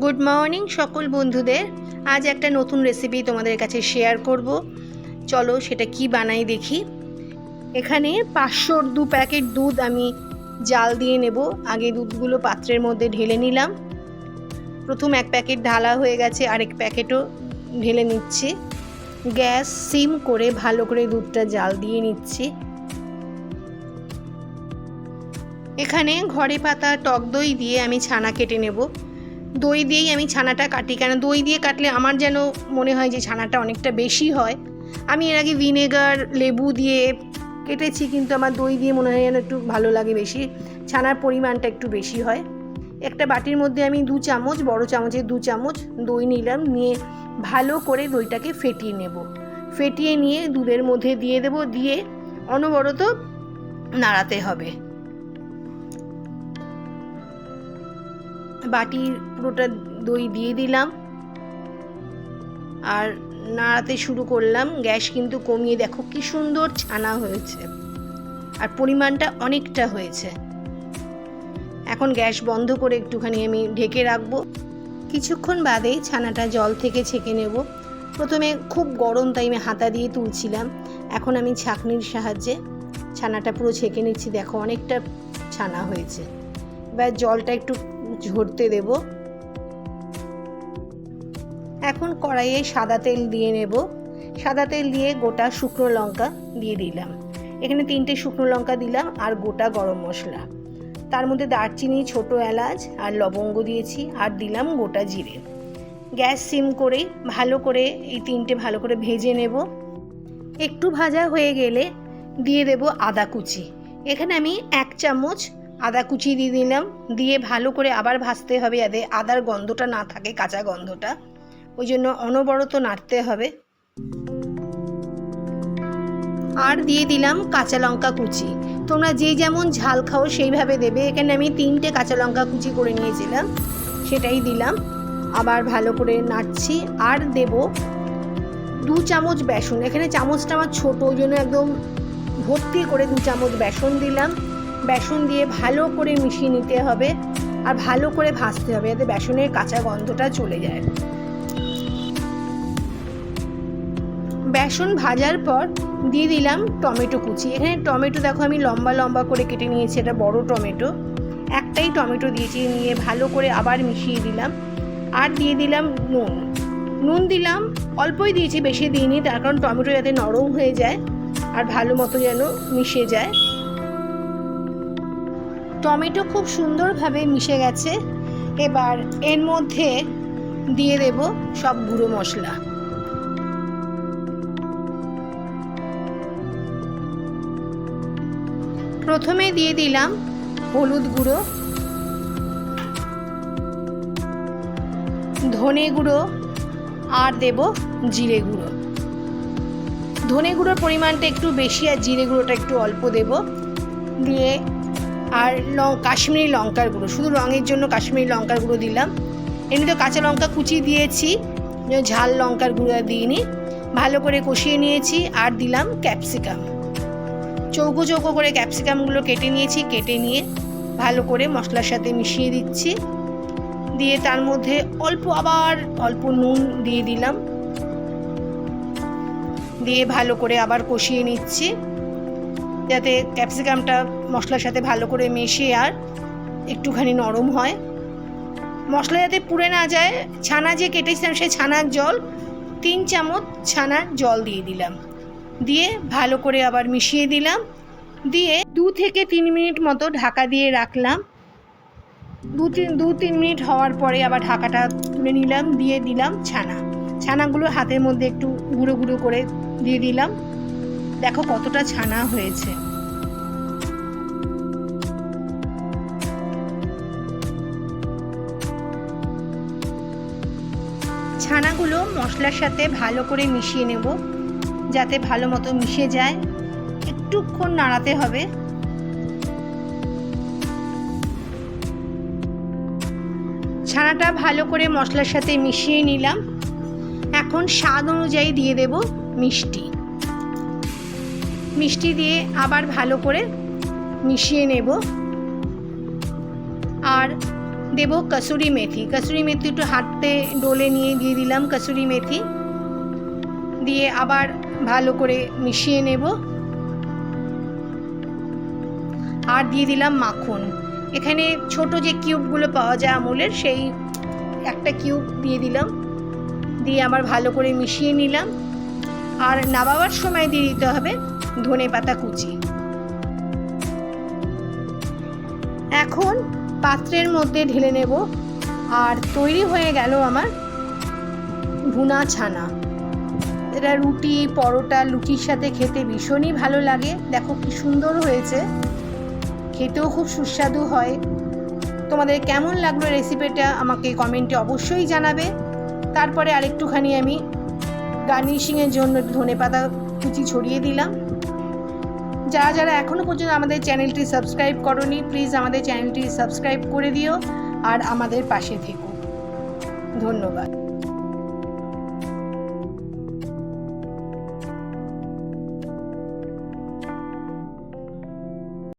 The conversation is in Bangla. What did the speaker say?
গুড মর্নিং সকল বন্ধুদের। আজ একটা নতুন রেসিপি তোমাদের কাছে শেয়ার করব। চলো সেটা কি বানাই দেখি। এখানে পাঁচশোর দু প্যাকেট দুধ আমি জাল দিয়ে নেব। আগে দুধগুলো পাত্রের মধ্যে ঢেলে নিলাম। প্রথম এক প্যাকেট ঢালা হয়ে গেছে, আরেক প্যাকেটও ঢেলে নিচ্ছি। গ্যাস সিম করে ভালো করে দুধটা জাল দিয়ে নিচ্ছি। এখানে ঘরে পাতা টক দই দিয়ে আমি ছানা কেটে নেব। দই দিয়েই আমি ছানাটা কাটি। কেন দই দিয়ে কাটলে আমার যেন মনে হয় যে ছানাটা অনেকটা বেশি হয়। আমি এর আগে ভিনেগার, লেবু দিয়ে কেটেছি, কিন্তু আমার দই দিয়ে মনে হয় যেন একটু ভালো লাগে বেশি। ছানার পরিমাণটা একটু বেশি হয়। একটা বাটির মধ্যে আমি দু চামচ, বড় চামচের দু চামচ দই নিলাম। নিয়ে ভালো করে দইটাকে ফেটিয়ে নেব। ফেটিয়ে নিয়ে দুধের মধ্যে দিয়ে দেব। দিয়ে অনবরত নাড়াতে হবে। বাটির পুরোটা দই দিয়ে দিলাম। আর নাড়াতে শুরু করলাম, গ্যাস কিন্তু কমিয়ে দেখো কি সুন্দর ছানা হয়েছে। আর পরিমাণটা অনেকটা হয়েছে। এখন গ্যাস বন্ধ করে একটুখানি আমি ঢেকে রাখব। কিছুক্ষণ বাদেই ছানাটা জল থেকে ছেঁকে নেব। প্রথমে খুব গরম, তাই আমি হাতা দিয়ে তুলছিলাম। এখন আমি ছাঁকনির সাহায্যে ছানাটা পুরো ছেঁকে নিচ্ছি। দেখো অনেকটা ছানা হয়েছে। এবার জলটা একটু ঝরতে দেব। এখন কড়াইয়ে সাদা তেল দিয়ে নেব। সাদা তেল দিয়ে গোটা শুকনো লঙ্কা দিয়ে দিলাম। এখানে তিনটে শুকনো লঙ্কা দিলাম আর গোটা গরম মশলা। তার মধ্যে দারচিনি, ছোট এলাচ আর লবঙ্গ দিয়েছি আর দিলাম গোটা জিরে। গ্যাস সিম করে ভালো করে এই তিনটে ভালো করে ভেজে নেব। একটু ভাজা হয়ে গেলে দিয়ে দেব আদা কুচি। এখানে আমি এক চামচ আদা কুচি দিয়ে দিলাম, দিয়ে ভালো করে আবার ভাজতে হবে যাতে আদার গন্ধটা না থাকে, কাঁচা গন্ধটা। ওই জন্য অনবরত নাড়তে হবে। আর দিয়ে দিলাম কাঁচা লঙ্কা কুচি। তোমরা যে যেমন ঝাল খাও সেইভাবে দেবে। এখানে আমি তিনটে কাঁচা লঙ্কা কুচি করে নিয়েছিলাম, সেটাই দিলাম। আবার ভালো করে নাড়ছি। আর দেব দু চামচ বেসন। এখানে চামচটা আমার ছোটো, ওই জন্য একদম ভর্তি করে দু চামচ বেসন দিলাম। বেসন দিয়ে ভালো করে মিশিয়ে নিতে হবে আর ভালো করে ভাজতে হবে যাতে বেসনের কাঁচা গন্ধটা চলে যায়। বেসন ভাজার পর দিয়ে দিলাম টমেটো কুচি। এখানে টমেটো দেখো আমি লম্বা লম্বা করে কেটে নিয়েছি, এটা বড় টমেটো। একটাই টমেটো দিয়েছি, নিয়ে ভালো করে আবার মিশিয়ে দিলাম। আর দিয়ে দিলাম নুন। নুন দিলাম, অল্পই দিয়েছি, বেশি দিইনি, তার কারণ টমেটো যাতে নরম হয়ে যায় আর ভালো মতো যেন মিশে যায়। টমেটো খুব সুন্দরভাবে মিশে গেছে। এবার এর মধ্যে দিয়ে দেব সব গুঁড়ো মশলা। প্রথমে দিয়ে দিলাম হলুদ গুঁড়ো, ধনে গুঁড়ো, আর দেব জিরে গুঁড়ো। ধনে গুঁড়োর পরিমাণটা একটু বেশি আর জিরে গুঁড়োটা একটু অল্প দেব। দিয়ে আর লং, কাশ্মীরি লঙ্কার গুঁড়ো। শুধু রঙের জন্য কাশ্মীরি লঙ্কার গুঁড়ো দিলাম। এমনি তো কাঁচা লঙ্কা কুচি দিয়েছি ঝাল লঙ্কার গুঁড়ো দিইনি। ভালো করে কষিয়ে নিয়েছি আর দিলাম ক্যাপসিকাম। চৌকো চৌকো করে ক্যাপসিকামগুলো কেটে নিয়েছি, কেটে নিয়ে ভালো করে মশলার সাথে মিশিয়ে দিচ্ছি। দিয়ে তার মধ্যে অল্প আবার অল্প নুন দিয়ে দিলাম। দিয়ে ভালো করে আবার কষিয়ে নিচ্ছি। যাতে ক্যাপসিকামটা মশলার সাথে ভালো করে মেশে আর একটুখানি নরম হয়। মশলা যাতে পুড়ে না যায়, ছানা যে কেটেছিলাম সেই ছানার জল, তিন চামচ ছানার জল দিয়ে দিলাম। দিয়ে ভালো করে আবার মিশিয়ে দিলাম। দিয়ে দু থেকে তিন মিনিট মতো ঢাকা দিয়ে রাখলাম। দু তিন দু তিন মিনিট হওয়ার পরে আবার ঢাকাটা তুলে নিলাম, দিয়ে দিলাম ছানা। ছানাগুলো হাতের মধ্যে একটু গুঁড়ো গুঁড়ো করে দিয়ে দিলাম। দেখো কতটা ছানা হয়েছে। ছানাগুলো মশলার সাথে ভালো করে মিশিয়ে নেব, যাতে ভালো মতো মিশে যায়। একটুক্ষণ নাড়াতে হবে। ছানাটা ভালো করে মশলার সাথে মিশিয়ে নিলাম। এখন স্বাদ অনুযায়ী দিয়ে দেব মিষ্টি। মিষ্টি দিয়ে আবার ভালো করে মিশিয়ে নেব। আর দেব কসুরি মেথি। কসুরি মেথি একটু হাতে ডোলে নিয়ে দিয়ে দিলাম কসুরি মেথি। দিয়ে আবার ভালো করে মিশিয়ে নেব। আর দিয়ে দিলাম মাখন। এখানে ছোট যে কিউবগুলো পাওয়া যায় আমুলের, সেই একটা কিউব দিয়ে দিলাম। দিয়ে আবার ভালো করে মিশিয়ে নিলাম। আর নামাবার সময় দিয়ে দিতে হবে। ধনে পাতা কুচি। এখন পাত্রের মধ্যে ঢেলে নেব। আর তৈরি হয়ে গেল আমার ভুনা ছানা। এটা রুটি, পরোটা লুচির সাথে খেতে ভীষণই ভালো লাগে। দেখো কি সুন্দর হয়েছে। খেতেও খুব সুস্বাদু হয়। তোমাদের কেমন লাগল রেসিপিটা আমাকে কমেন্টে অবশ্যই জানাবে। তারপরে আরেকটুখানি আমি গার্নিশিংয়ের জন্য ধনে পাতা কুচি ছড়িয়ে দিলাম। যারা যারা এখনও পর্যন্ত আমাদের চ্যানেলটি সাবস্ক্রাইব করনি প্লিজ আমাদের চ্যানেলটি সাবস্ক্রাইব করে দিও আর আমাদের পাশে থেকো। ধন্যবাদ।